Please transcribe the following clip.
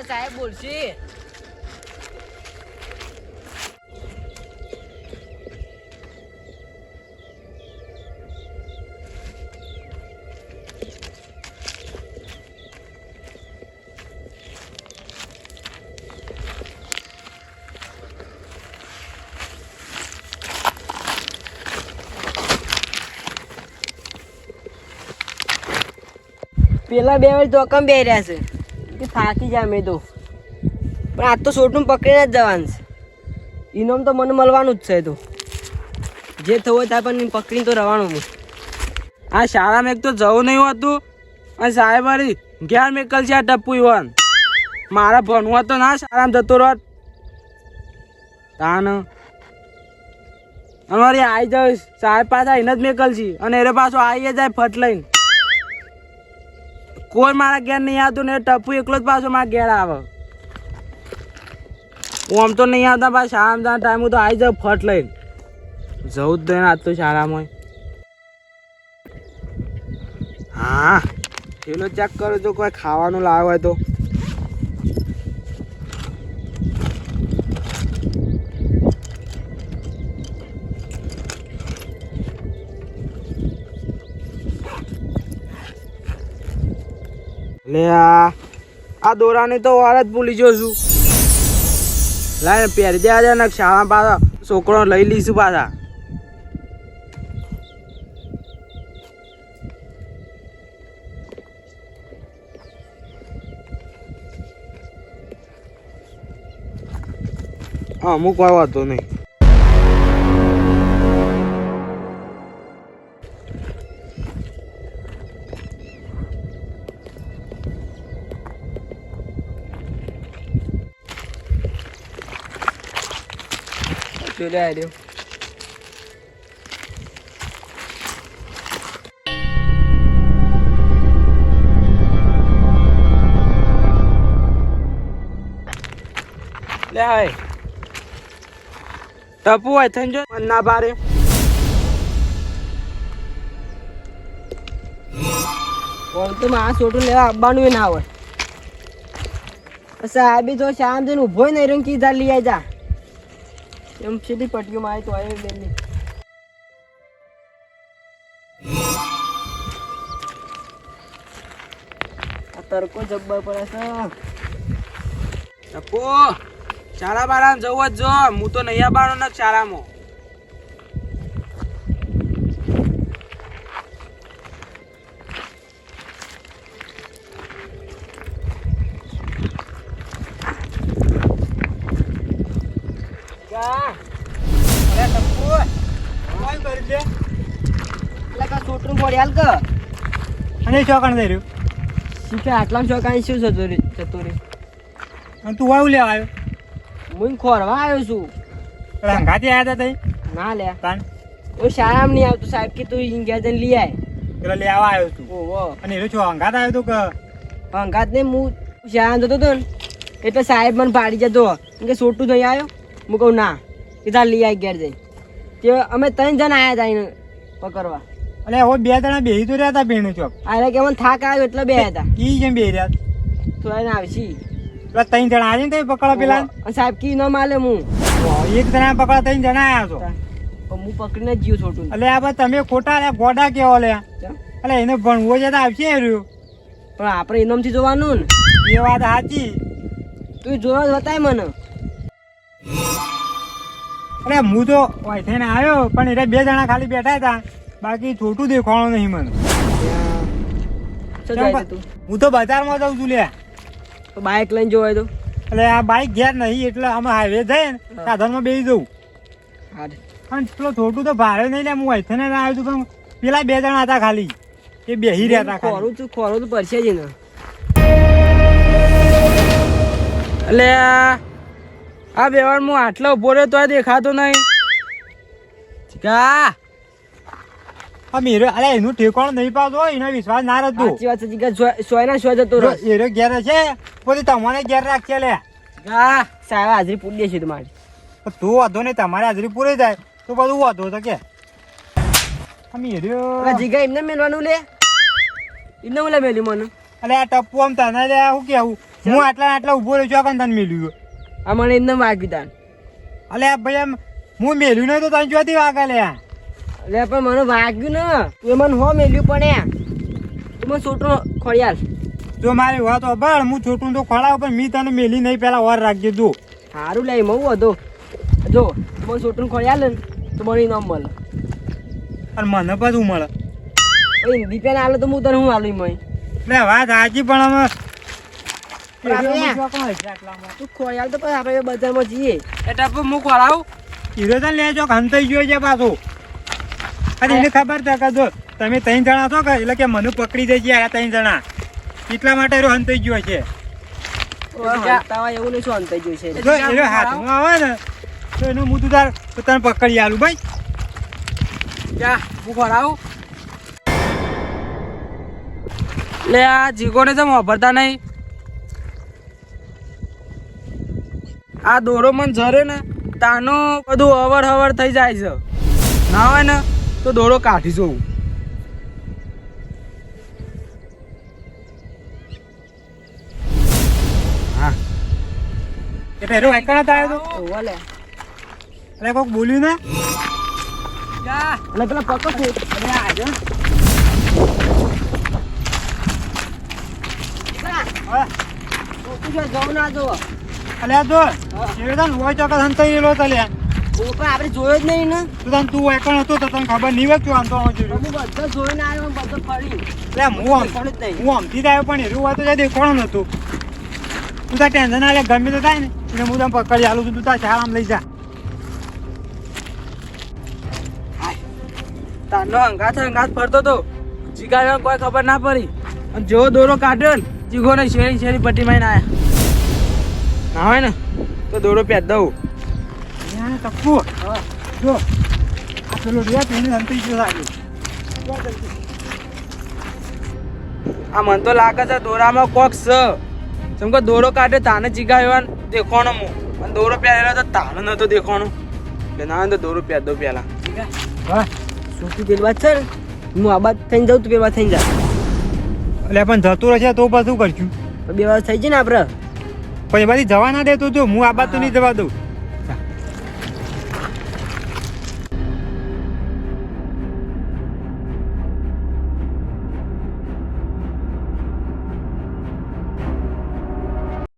અલા સાહેબ બોલશે. પેલા બે વાર ચોકમ બે રહ્યા છે. કે થાકી જાય મેં તો. પણ આજ તો સોટું પકડીને જ જવાનું છે. ઇનામ તો મને મળવાનું જ છે તો. જે થવું હોય ત્યાં પણ પકડીને તો રહેવાનું આ શાળામાં એક તો જવું નહીં હોતું અને સાહેબ મારી ઘેર મેકલ છે આ ટપ્પુ ઇવન મારા ભણવું તો ના શાળામાં જતો રહત તાન. અમારી આવી જાવ સાહેબ પાછા એને જ મેકલ છે અને એને પાછો આવી જાય ફટ લઈને. કોઈ મારા ઘેર નહીં આવતું ને ટપુ એકલો જ પાછો મારા ઘેર આવે. હું આમ તો નહીં આવતા પાછા શાળામાં ટાઈમ તો આવી જાઉં ફટ લઈને. જવું જ દે આજ તો શાળામાં. હા પેલો ચેક કરો તો કોઈ ખાવાનું લાવે હોય તો. લે આ. દોરાની તો વાર જ ભૂલી ગયો છું. લાય પહેરી દે આજે શાળા પાછા છોકરો લઈ લઈશું પાછા. અમુક વાર વાંધો નહીં. પેલો આવ્યો લે હાય. ટપુ હોય થઈને જો. ના ભારે. કોણ તો આ છોટું લેવા આવવાનું ના હોય. તો શામ જઈને ઊભો નહીં રહ્યો કીધા લઈ જા એમ સીધી પટ્ટીઓ આવી તો આવી બેનની આ તડકો જબ્બર પડે છે. ટપુ શાળા બારા જવું જ જો, હું તો નૈયા આવવાનો ને શાળામાં જા અરે ટપુ કોણ કરી દે એટલે કા કે અને ચોકણ થઈ શીખે આટલા ચોકાની શું જતો રે અને તું વાવ લેવા આવ્યો હું ખોરવા આવ્યો છું પેલા આવ્યા હતા તઈ ના લે કાન હું શાળામાં નહીં આવતું સાહેબ કે તું ઇંગ્યા જઈને લઈ આય લેવા આવ્યો તું ઓહો અને એનો છો હંગાત આવ્યો તો કે અંગાત ને હું શાળામાં જતો તો ને એટલે સાહેબ મને પાડી જતો કે સોટું થઈ આવ્યો હું કહું ના. કીધા લઈ આવી ઘેર જઈ તે અમે ત્રણ જણ આવ્યા હતા એને પકડવા. એટલે હવે બે જણા બેહી તો રહ્યા હતા બેનું ચોક. આને કે મને થાક આવ્યો એટલે બે હતા કી કેમ બેહી રહ્યા? તો એને આવશી. પેલા ત્રણ જણા આવી ને તઈ પકડો પેલા સાહેબ કી ન માલે હું એક જણા પકડા ત્રણ જણા આવ્યા છો. હું પકડીને જ જીવ છોટું. એટલે આ તમે ખોટા લે ગોડા કેવો લે. એટલે એને ભણવો છે તો આવશે રહ્યું પણ આપણે ઇનામથી જોવાનું ને. એ વાત સાચી. તું જોવા જ બતાય મને. અરે હું તો થઈને આવ્યો પણ એટલે બે જણા ખાલી બેઠા હતા. બાકી છોટું દેખાણો નહીં મને. જાય હું તો બજારમાં જાઉં છું લે. તો બાઇક લઈને જોવાય તો? એટલે આ બાઈક ઘેર નહીં એટલે અમે હાઈવે જઈએ ને સાધનમાં બેસી જવું. પણ પેલો છોટું તો ભારે નહીં લે હું અહીંથી ને આવ્યો છું પણ પેલા બે જણા હતા ખાલી. એ બેસી રહ્યા હતા ખોરું તું ખોરું તો પડશે જ ને એટલે આ વ્યવહાર હું આટલો ઊભો રહ્યો તોય દેખાતો નહીં. ચીકા આ મેરે અરે એનું ઠેકાણું નહીં હોય એનો વિશ્વાસ ના રહેતો સાચી વાત છે ચીકા સોયના સોય જતો રહો એરો ઘેર છે પોતે તમારે ઘેર રાખશે લે. કા સાહેબ હાજરી પૂરી દેશે તમારી. તું વાંધો નહીં તમારે હાજરી પૂરી થાય. તો બધું વાંધો તો કે. મેર્યો જીગા એમને મેલવાનું લે? એમને હું લે મેલ્યું મને? અરે આ ટપ્પુ આમ તને લે શું કેવું? હું આટલા આટલા ઊભો રહ્યો છું આ તને મેલ્યું. મને એમને વાગ્યું તાન. અલે ભાઈ એમ હું મેલ્યું નહીં તો તને જોતી વાગે લે એટલે પણ મને વાગ્યું ને. તું મને હો મેલ્યું પણ એ. તું મને છોટરો ખોડિયાલ જો મારી વાત બળ હું છોટું તો ખોડાવ પણ મી તને મેલી નહીં પહેલાં વાર રાખજે તું. સારું લે મઉ હતો જો મને છોટું ખોડિયાલ ને તો મને ઇનામ મળે. અને મને પાછું મળે. પેન આલે તો હું તને હું હાલું મય એટલે વાત સાચી પણ અમે પણ આપણે એરિયામાં જો કોણ હશે આટલામાં? તું ખોડિયાલ તો પછી આપણે બજારમાં જઈએ. એ હું ખોરાવું હીરો તને લેજો હંતાઈ ગયો છે પાછો. અને એને ખબર છે કે જો તમે ત્રણ જણા છો કે એટલે કે મને પકડી દેજે આ ત્રણ જણા. એટલા માટે એરો હંતાઈ ગયો છે. એવું નહીં શું અંતાઈ ગયું છે જો એનો હાથમાં આવે ને તો એનું હું તું તાર તો તને પકડી આલું ભાઈ. જા હું ખોરાવું લે આ જીગોને તો વાપરતા નહીં. આ દોરો મને જરે ને તાનો બધું અવર હવર થઈ જાય છે. ના હોય ને તો દોરો કાઢી જોઉં. હા. એટલે એકણા તો? એટલે બોલ્યું ને? જા. એટલે પેલા પકડ અરે આજે હા. જો જવું ના જોવો એટલે તો તને હોય તો હંતાઈ ગયેલો તો લે ઓ પણ આપણે જોયો જ નહીં ને. તું તને તું એકણ હતો તો તને ખબર નહીં હોય તું આમ તો. હું બધો જોઈને આવ્યો બધો ફરી. એટલે હું આમ હું આમથી જ આવ્યો પણ એવું હોય તો જાય કોણ નતું. તું તાર ટેન્શન આલે ગમે તો થાય ને. એટલે હું તને પકડી આલું છું તું તાર આમ લઈ જા. તારનો અંગાથ અંગાથ ફરતો તો જીગા કોઈ ખબર ના પડી. અને જેવો દોરો કાઢ્યો ને જીગોને શેરી શેરી પટ્ટી માં આયા. ના હોય ને તો દોડો પ્યાજ દઉં. ટપકુ જો. આ પેલો રે તેને હંતાઈ ગયો લાગે. આ મને તો લાગે છે દોરામાં કોક છે. જેમ કે દોરો કાઢે તાને ચીગાવ્યો દેખોણો હું અને દોરો પહેરેલો તો તાને નતો દેખોણો એટલે ના હોય તો દોરો પહેર દઉં પહેલા હા શું પેલી વાત છે ને? હું આ બાદ થઈને જાઉં તું બે વાર થઈને જા. એટલે પણ જતું રહેશે તો પછી શું કરશું? બે વાર થઈ જાય ને આપણે પછી બધી જવા ના તું જો હું આ બાજુ નહીં જવા દઉં.